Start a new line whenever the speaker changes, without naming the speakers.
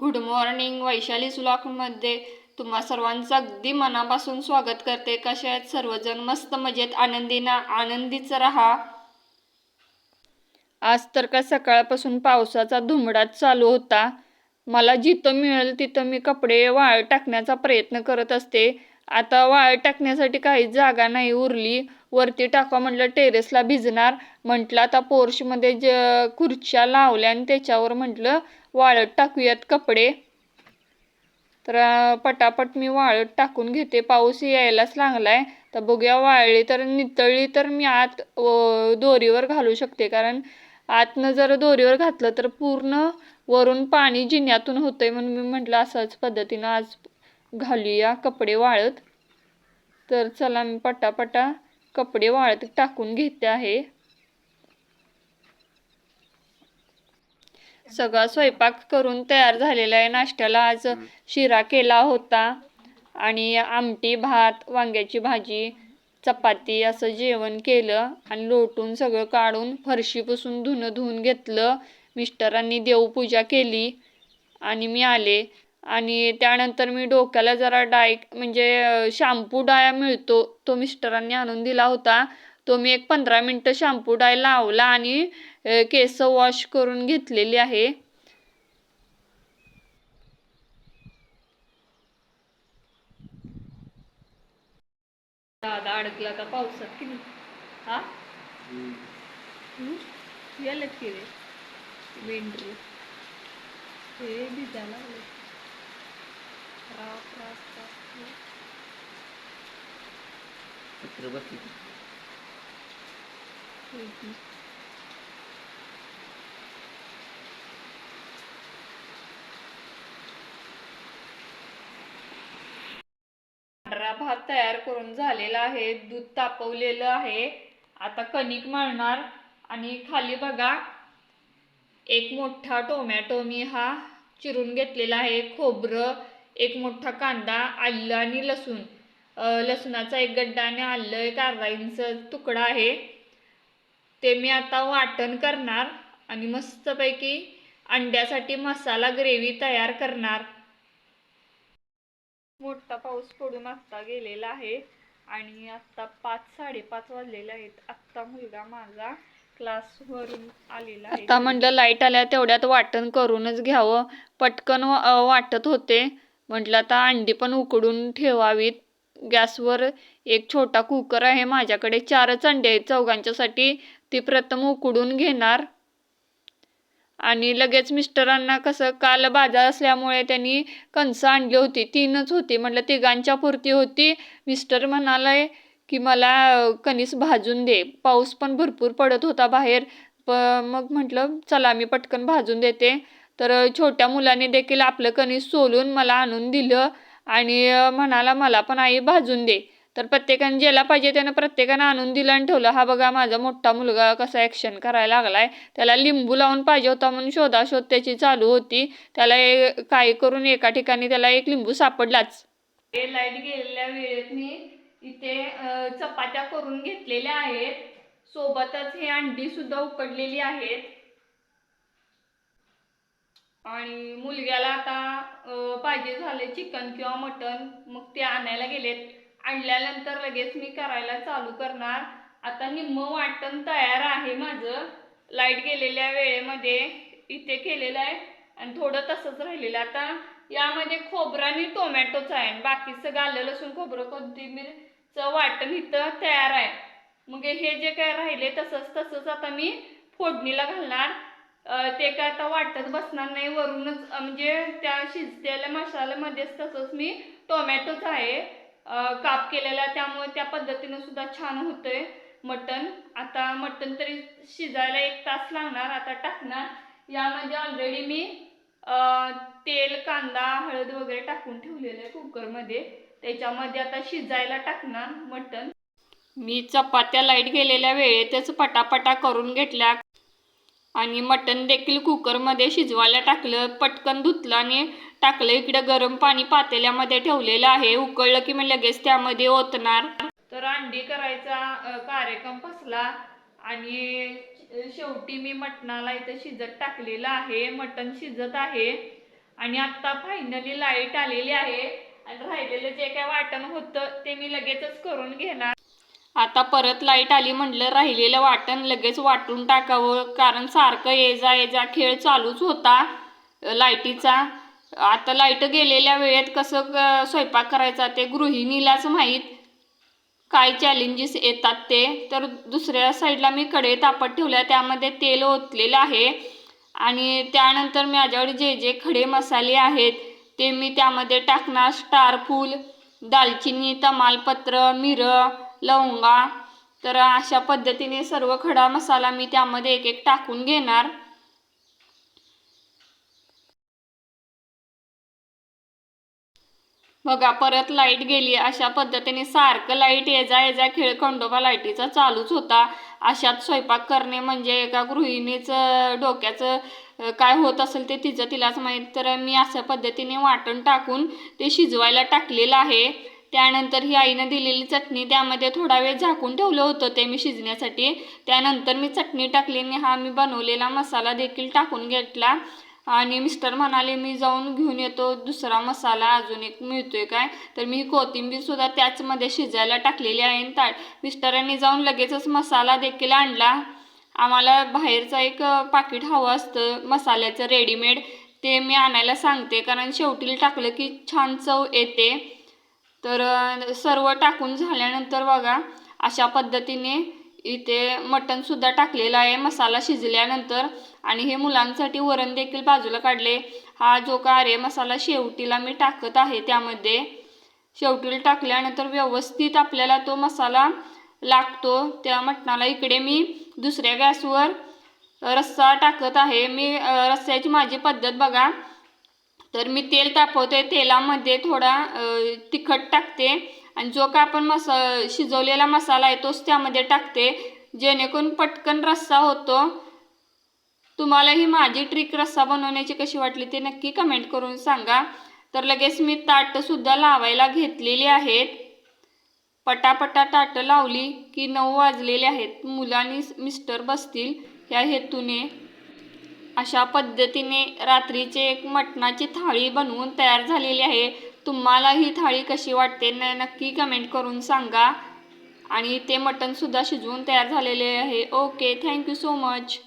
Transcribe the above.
Good morning Vaishali सुलाखमध्ये तुम्हा सर्वांचं अगदी मनापासून स्वागत करते. कसे आहेत सर्वजण? मस्त मजेत आनंदीना आनंदीच राहा. आज तर का सकाळपासून पावसाचा धुमडाच चालू होता. मला जिथं मिळेल तिथं मी कपडे वाळ टाकण्याचा प्रयत्न करत असते. आता वाळत टाकण्यासाठी काही जागा नाही उरली. वरती टाका म्हटलं टेरेसला भिजणार. म्हटलं आता पोर्शमध्ये ज खुर्च्या लावल्या आणि त्याच्यावर म्हटलं वाळत टाकूयात कपडे. तर पटापट मी वाळत टाकून घेते. पाऊस यायलाच लागलाय. तर बघूया वाळली तर नितळली तर मी आत दोरीवर घालू शकते. कारण आतनं जर दोरीवर घातलं तर पूर्ण वरून पाणी जिन्यातून होतंय म्हणून मी म्हटलं असंच पद्धतीनं आज घालूया कपडे वाळत. तर चला मी पटापटा कपडे वाळत टाकून घेते आहे. सगळा स्वयंपाक करून तयार झालेला आहे. नाश्त्याला आज शिरा केला होता. आणि आमटी भात वांग्याची भाजी चपाती असं जेवण केलं. आणि लोटून सगळं काढून फरशी पुसून धुणं धुवून घेतलं. मिस्टरांनी देवपूजा केली. आणि मी आले. आणि त्यानंतर मी डोक्याला जरा डाय म्हणजे शॅम्पू डाया मिळतो तो मिस्टरांनी आणून दिला होता. तो मी एक पंधरा मिनटं शॅम्पू डाय लावला आणि केस वॉश करून घेतलेली आहे. दादा अडकला का पावसात की? हा? गेलं की रे? मेंढरू. हे भिजायला लागले राप राप
बसली
पांढरा भात तयार करून झालेला आहे. दूध तापवलेलं आहे. आता कणिक मळणार. आणि खाली बघा एक मोठा टोमॅटो मी हा चिरून घेतलेला आहे. खोबरं एक मोठा कांदा आलं आणि लसूण. लसणाचा एक गड्डा आणि आलं एक अर्धा इंच तुकडा आहे. ते मी आता वाटण करणार आणि मस्तपैकी अंड्यासाठी मसाला ग्रेव्ही तयार करणार. मोठा पाऊस पडून आत्ता गेलेला आहे आणि आत्ता पाच साडेपाच वाजलेले आहेत. आत्ता मुलगा माझा क्लासवरून आलेला आहे. आता म्हणलं लाइट आल्या तेवढ्यात वाटण करूनच घ्यावं. पटकन वाटत होते. म्हटलं आता अंडी पण उकडून ठेवावीत. गॅसवर एक छोटा कुकर आहे. माझ्याकडे चारच अंडे आहेत. चौघांच्यासाठी ती प्रथम उकडून घेणार. आणि लगेच मिस्टरांना कसं काल बाजार असल्यामुळे त्यांनी कणसं आणली होती. तीनच होती. म्हटलं तिघांच्या पुरती होती. मिस्टर म्हणाले की मला कणीस भाजून दे. पाऊस पण भरपूर पडत होता बाहेर. प मग म्हटलं चला मी पटकन भाजून देते. तर छोट्या मुलाने देखील आपलं कणीस सोलून मला आणून दिलं आणि म्हणाला मला पण आई भाजून दे. तर प्रत्येकाने ज्याला पाहिजे त्यानं प्रत्येकानं आणून दिलं आणि ठेवलं. हा बघा माझा मोठा मुलगा कसा ॲक्शन करायला लागलाय. त्याला लिंबू लावून पाहिजे होता म्हणून शोधाशोध त्याची चालू होती. त्याला ए- काय करून एका ठिकाणी त्याला एक लिंबू सापडलाच. लाइट गेलेल्या वेळेत मी इथे चपात्या करून घेतलेल्या आहेत. सोबतच हे अंडी सुद्धा उकडलेली आहेत. आणि मुलग्याला आता पाहिजे झाले चिकन किंवा मटन मग ते आणायला गेलेत. आणल्यानंतर लगेच मी करायला चालू करणार. आता निम्म वाटण तयार आहे माझं. लाइट गेलेल्या वेळेमध्ये इथे केलेलं आहे आणि थोडं तसंच राहिलेलं आता यामध्ये खोबरं आणि टोमॅटोच आहे. आणि बाकी सगळं आलं लसूण खोबरं कोथिंबीरचं वाटण इथं तयार आहे. मग हे जे काय राहिले तसंच तसंच आता मी फोडणीला घालणार. ते काय आता वाटत बसणार नाही वरूनच म्हणजे त्या शिजलेल्या मसाल्यामध्येच तसंच मी टोमॅटोच आहे काप केलेला त्यामुळे त्या पद्धतीनं सुद्धा छान होतंय मटण. आता मटण तरी शिजायला एक तास लागणार आता टाकणार. यामध्ये ऑलरेडी मी तेल कांदा हळद वगैरे टाकून ठेवलेलं आहे कुकरमध्ये. त्याच्यामध्ये आता शिजायला टाकणार मटण. मी चपात्या लाइट गेलेल्या वेळेतच पटापटा करून घेतल्या. आणि मटण देखील कुकरमध्ये शिजवायला टाकलं पटकन धुतलं आणि टाकलं. इकडं गरम पाणी पातेल्यामध्ये ठेवलेलं आहे. उकळलं की मी लगेच त्यामध्ये ओतणार. तर अंडी करायचा कार्यक्रम फसला आणि शेवटी मी मटणाला इथं शिजत टाकलेलं आहे. मटण शिजत आहे आणि आत्ता फायनली लाइट आलेली आहे. आणि राहिलेलं जे काय वाटण होतं ते मी लगेचच करून घेणार. आता परत लाइट आली म्हटलं राहिलेलं वाटण लगेच वाटून टाकावं. कारण सारखं ये जा ये जा खेळ चालूच होता लाईटीचा. आता लाइट गेलेल्या वेळेत कसं स्वयंपाक करायचा ते गृहिणीलाच माहीत. काय चॅलेंजेस येतात ते. तर दुसऱ्या साईडला मी कडे तापत ठेवल्या त्यामध्ये तेल ओतलेलं आहे. आणि त्यानंतर माझ्याकडे जे जे खडे मसाले आहेत ते मी त्यामध्ये टाकणार. स्टार फूल दालचिनी तमालपत्र मिरं लवंगा. तर अशा पद्धतीने सर्व खडा मसाला मी त्यामध्ये एक एक टाकून घेणार. बघा परत लाइट गेली. अशा पद्धतीने सारखं लाइट येजा येजा खेळ खंडोबा लाईटीचा चालूच होता. अशात स्वयंपाक करणे म्हणजे एका गृहिणीचं डोक्याचं काय होत असेल ते तिचं तिलाच माहीत. तर मी अशा पद्धतीने वाटण टाकून ते शिजवायला टाकलेलं आहे. त्यानंतर ही आईनं दिलेली चटणी त्यामध्ये थोडा वेळ झाकून ठेवलं होतं ते मी शिजण्यासाठी. त्यानंतर मी चटणी टाकली आणि हा मी बनवलेला मसाला देखील टाकून घेतला. आणि मिस्टर म्हणाले मी जाऊन घेऊन येतो दुसरा मसाला अजून एक मिळतोय काय? तर मी ही त्याचमध्ये शिजायला टाकलेली आहे आणि ता मिस्टरांनी जाऊन लगेचच मसाला देखील आणला. आम्हाला बाहेरचं एक पाकिट हवं असतं मसाल्याचं रेडीमेड ते मी आणायला सांगते कारण शेवटीला टाकलं की छान चव येते. तर सर्व टाकून झाल्यानंतर बघा अशा पद्धतीने इथे मटणसुद्धा टाकलेलं आहे मसाला शिजल्यानंतर. आणि हे मुलांसाठी वरण देखील बाजूला काढले. हा जो का अरे मसाला शेवटीला मी टाकत आहे त्यामध्ये. शेवटीला टाकल्यानंतर व्यवस्थित आपल्याला तो मसाला लागतो. त्या मटणाला इकडे मी दुसऱ्या गॅसवर रस्सा टाकत आहे. मी रस्स्याची माझी पद्धत बघा. तर मी तेल तापवते तेलामध्ये थोडा तिखट टाकते आणि जो का आपण मसा शिजवलेला मसाला आहे तोच त्यामध्ये टाकते. जेणेकरून पटकन रस्सा होतो. तुम्हाला ही माझी ट्रिक रस्सा बनवण्याची कशी वाटली ते नक्की कमेंट करून सांगा. तर लगेच मी ताटंसुद्धा लावायला घेतलेली आहेत. पटापटा ताटं लावली की नऊ वाजलेले आहेत. मुलांनी मिस्टर बसतील या हेतूने. अशा पद्धतीने रात्रीचे एक मटणाची थाळी बनवून तयार झालेली आहे. तुम्हाला ही थाळी कशी वाटते न नक्की कमेंट करून सांगा. आणि ते मटणसुद्धा शिजवून तयार झालेले आहे. Okay thank you so much